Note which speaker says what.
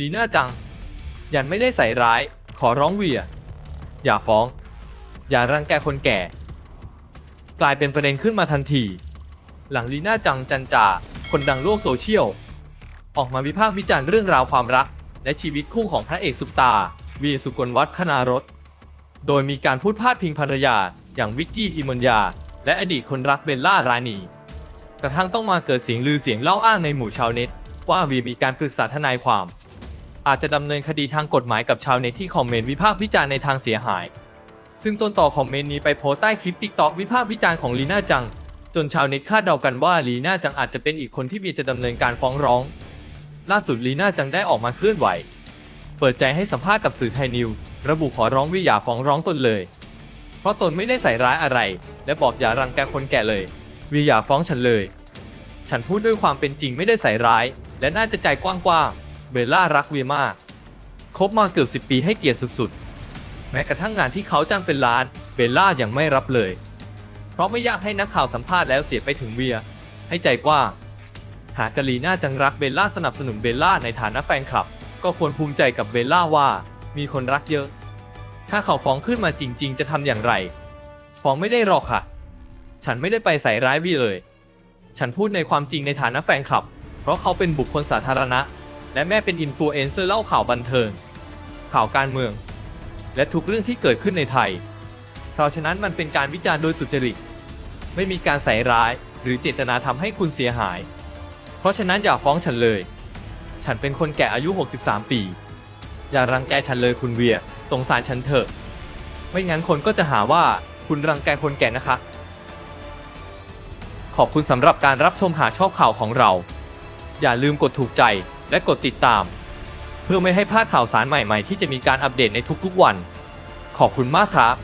Speaker 1: ลีน่าจัง ยันไม่ได้ใส่ร้าย ขอร้องเวีย อย่าฟ้อง อย่ารังแกคนแก่ กลายเป็นประเด็นขึ้นมาทันที หลังลีน่าจังจันจา คนดังโลกโซเชียล ออกมาวิพากษ์วิจารณ์เรื่องราวความรัก และชีวิตคู่ของพระเอกสุปตา เวียสุกลวัฒน์คณารถโดยมีการพูดพาดพิงภรรยา อย่างวิกกี้อิมอนยา และอดีตคนรักเบลล่ารานี กระทั่งต้องมาเกิดเสียงลือเสียงเล่าอ้างในหมู่ชาวเน็ตว่าเวียมีการปรึกษาทนายความ อาจจะดำเนินคดีทางกฎหมายกับชาวเน็ตที่คอมเมนต์วิพากษ์วิจารณ์ในทางเสียหาย ซึ่งต้นต่อคอมเมนต์นี้ไปโพสต์ใต้คลิปติ๊กต็อกวิพากษ์วิจารณ์ของลีน่าจัง จนชาวเน็ตคาดเดากันว่าลีน่าจังอาจจะเป็นอีกคนที่เวีจะดำเนินการฟ้องร้อง ล่าสุดลีน่าจังได้ออกมาเคลื่อนไหว เปิดใจให้สัมภาษณ์กับสื่อไทยนิว ระบุขอร้องวิอย่าฟ้องร้องตนเลย เพราะตนไม่ได้ใส่ร้ายอะไร และบอกอย่ารังแกคนแก่เลยวิอย่าฟ้องฉันเลย ฉันพูดด้วยความเป็นจริงไม่ได้ใส่ร้าย และน่าจะใจกว้างๆ เบลล่ารักเวียมากคบมาเกือบ10 ปีให้เกียรติสุดๆ แม้กระทั่งงานที่เขาจ้างเป็นล้าน เบลล่ายังไม่รับเลย เพราะไม่อยากให้นักข่าวสัมภาษณ์แล้วเสียไปถึงเวีย ให้ใจกว้างหากกลีน่าจังรักเบลล่าสนับสนุนเบลล่าในฐานะแฟนคลับ ก็ควรภูมิใจกับเบลล่าว่า มีคนรักเยอะ ถ้าเขาฟ้องขึ้นมาจริง ๆ จะทำอย่างไร ฟ้องไม่ได้หรอกค่ะ ฉันไม่ได้ไปใส่ร้ายวีเลย ฉันพูดในความจริงในฐานะแฟนคลับ เพราะเขาเป็นบุคคลสาธารณะ และแม่เป็นอินฟลูเอนเซอร์เล่าข่าวบันเทิง ข่าวการเมือง และทุกเรื่องที่เกิดขึ้นในไทย เพราะฉะนั้นมันเป็นการวิจารณ์โดยสุจริต ไม่มีการใส่ร้ายหรือเจตนาทำให้คุณเสียหาย เพราะฉะนั้นอย่าฟ้องฉันเลย ฉันเป็นคนแก่อายุ 63 ปี อย่ารังแกฉันเลยคุณเวีย สงสารฉันเถอะ ไม่งั้นคนก็จะหาว่าคุณรังแกคนแก่นะคะ ขอบคุณสำหรับการรับชมหาชอบข่าวของเรา อย่าลืมกดถูกใจ และกดติดตาม เพื่อไม่ให้พลาดข่าวสารใหม่ๆ ที่จะมีการอัปเดตในทุกๆวัน ขอบคุณมากครับ